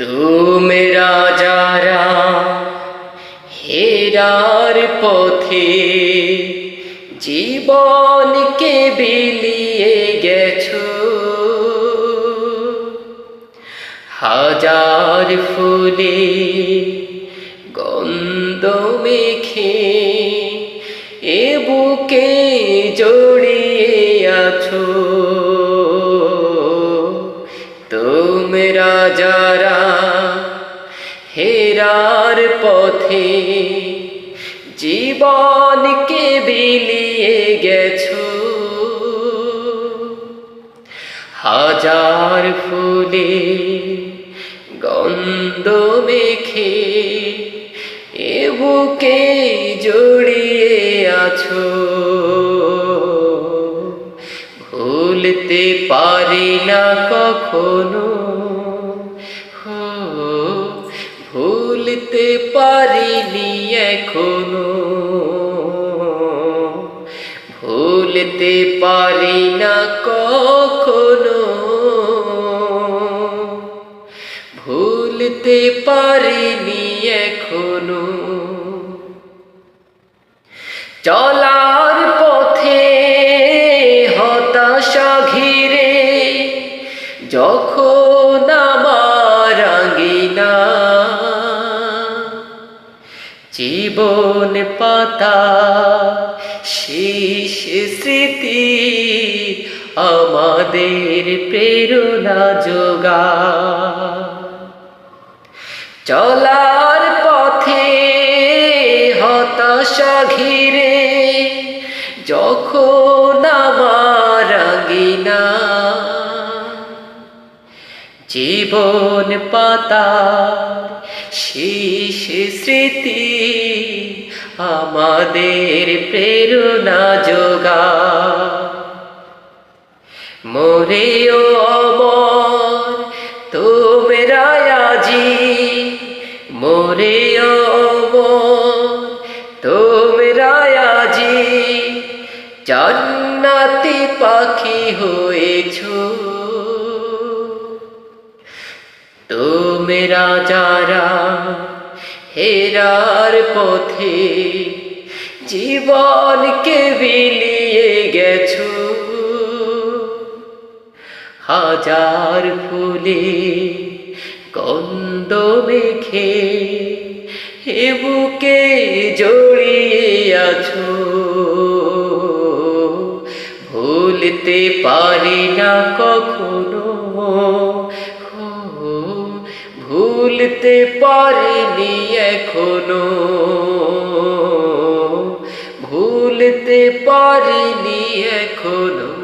তোমরা যারা হেরার পথে জীবনকে বিলিয়ে গেছো হাজার ফুলে গন্ধ মেখে এ বুকে জড়িয়ে আছো তোমরা যারা হেরার পথে জীবনকে বিলিয়ে গেছো। হাজার ফুলে গন্ধ মেখে এ বুকে জড়িয়ে আছো। ভুলতে পারি না কখনো ভুলতে পারিনি এখনও। ভুলতে পারি না কখনো। ভুলতে পারিনি এখনও। চলার জীবন পাতা শেষ স্মৃতি আমাদের প্রেরণা যোগা চলার পথে হতাশা ঘিরে যখন জীবন পাতা, শেষ স্মৃতি আমাদের প্রেরণা যোগা মোরে ও অমর, তোমরা আজি। মোরে ও অমর, তোমরা আজি। জান্নাতি পাখি হয়েছো। তোমরা যারা হেরার পথে। জীবনকে বিলিয়ে গেছো। হাজার ফুলে গন্ধ মেখে হে বুকে জড়িয়ে আছো। ভুলতে পারি না কখনো ভুলতে পারিনি এখনও। ভুলতে পারিনি এখনও।